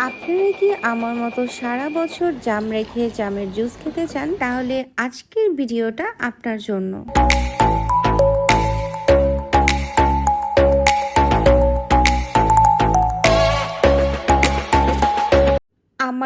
আপনারা কি আমার মতো সারা বছর জাম রেখে জামের জুস খেতে চান? তাহলে আজকের ভিডিওটা আপনার জন্য।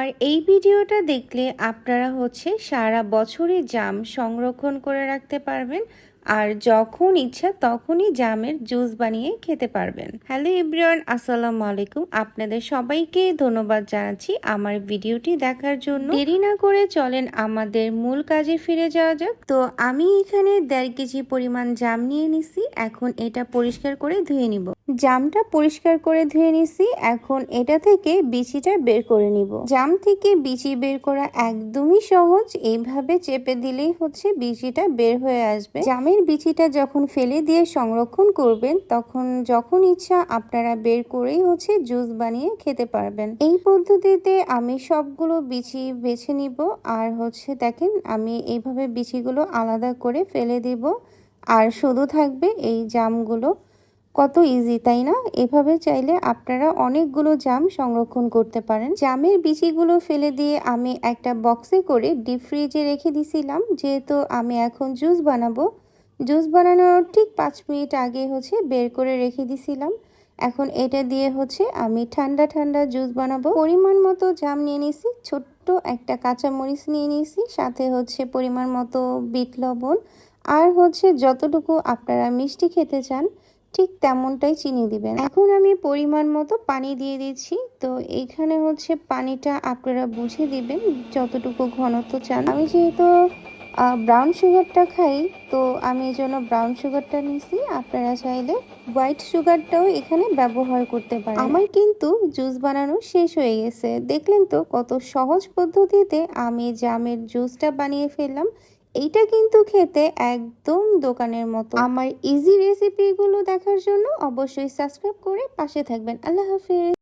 আমার এই ভিডিওটা দেখলে আপনারা হচ্ছে সারা বছরই জাম সংরক্ষণ করে রাখতে পারবেন। আর যখন ইচ্ছা তখনই জামের জুস বানিয়ে খেতে পারবেন। হ্যালো এভরিওয়ান, আসসালামু আলাইকুম। আপনাদের সবাইকে ধন্যবাদ জানাচ্ছি আমার ভিডিওটি দেখার জন্য। দেরি না করে চলেন আমাদের মূল কাজে ফিরে যাওয়া যাক। তো আমি এখানে দেড় কেজি পরিমাণ জাম নিয়ে নিছি। এখন এটা পরিষ্কার করে ধুয়ে নিব। জামটা পরিষ্কার করে ধুয়ে নিছি, এখন এটা থেকে বিচিটা বের করে নিব। জাম থেকে বিচি বের করা একদমই সহজ, এইভাবে চেপে দিলেই হচ্ছে বিচিটা বের হয়ে আসবে। জামের বিচিটা যখন ফেলে দিয়ে সংরক্ষণ করবেন, তখন যখন ইচ্ছা আপনারা বের করেই হচ্ছে জুস বানিয়ে খেতে পারবেন। এই পদ্ধতিতে আমি সবগুলো বিচি বেছে নিব, আর হচ্ছে দেখেন আমি এইভাবে বিচিগুলো আলাদা করে ফেলে দিব, আর শুধু থাকবে এই জামগুলো। কত ইজি তাই না? এভাবে চাইলে আপনারা অনেকগুলো জাম সংরক্ষণ করতে পারেন। জামের বিচিগুলো ফেলে দিয়ে আমি একটা বক্সে করে ডিপ ফ্রিজে রেখে দিছিলাম। যেহেতু আমি এখন জুস বানাবো জুস বানানোর ঠিক পাঁচ মিনিট আগে হচ্ছে বের করে রেখে দিছিলাম। এখন এটা দিয়ে হচ্ছে আমি ঠান্ডা ঠান্ডা জুস বানাবো। পরিমাণ মতো জাম নিয়ে নিয়েছি ছোট্ট একটা কাঁচামরিচ নিয়ে নিয়েছি সাথে হচ্ছে পরিমাণ মতো বিট লবণ। আর হচ্ছে যতটুকু আপনারা মিষ্টি খেতে চান ঠিক তেমনটাই চিনি দিবেন। এখন আমি পরিমাণ মতো পানি দিয়ে দিচ্ছি। তো এইখানে হচ্ছে পানিটা আপনারা বুঝে দিবেন যতটুকু ঘনত্ব চান। আমি যেহেতু ব্রাউন সুগারটা খাই, তো আমি এই জন্য ব্রাউন সুগারটা নিছি। আপনারা চাইলে হোয়াইট সুগারটাও এখানে ব্যবহার করতে পারেন। আমার কিন্তু জুস বানানো শেষ হয়ে গেছে। দেখলেন তো কত সহজ পদ্ধতিতে আমি জামের জুসটা বানিয়ে ফেললাম। এইটা কিন্তু খেতে একদম দোকানের মতো। আমার ইজি রেসিপিগুলো দেখার জন্য অবশ্যই সাবস্ক্রাইব করে পাশে থাকবেন। আল্লাহ হাফিজ।